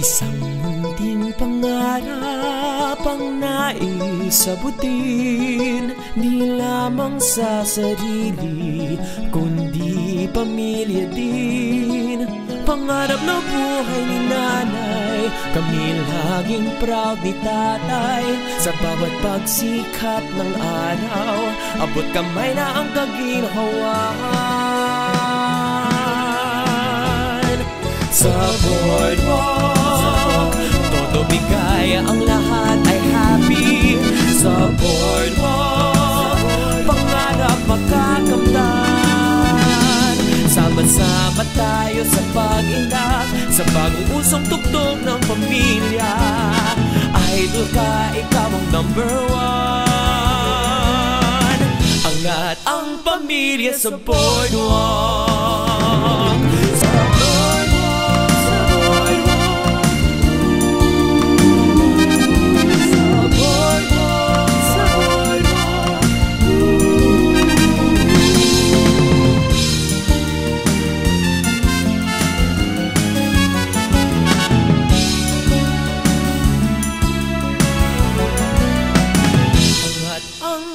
Isang munting pangarap ang nais sabutin Di lamang sa sarili, kundi pamilya din. Pangarap na buhay ni nanay Kami laging proud ni tatay. Sa bawat pagsikat ng araw Abot kamay na ang kaginhawan Sa boardwalk Sa bagong usong tugtog ng pamilya. Idol ka, ikaw ang number one. Angat ang pamilya sa boardwalk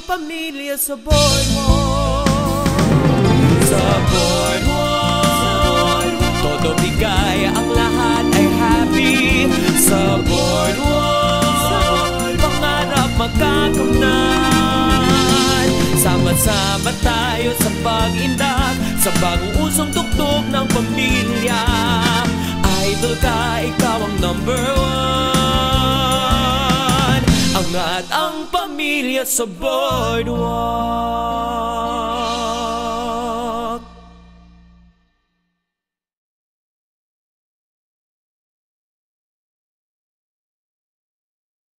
pamilya sa boardwalk Sa boardwalk Todo bigay ang lahat ay happy. Sa boardwalk Pangarap magkakamnan Sama-sama tayo sa pag-indak Sa bagong usong tuktok ng pamilya. Idol ka, ikaw ang number one Angat ang pamilya sa boardwalk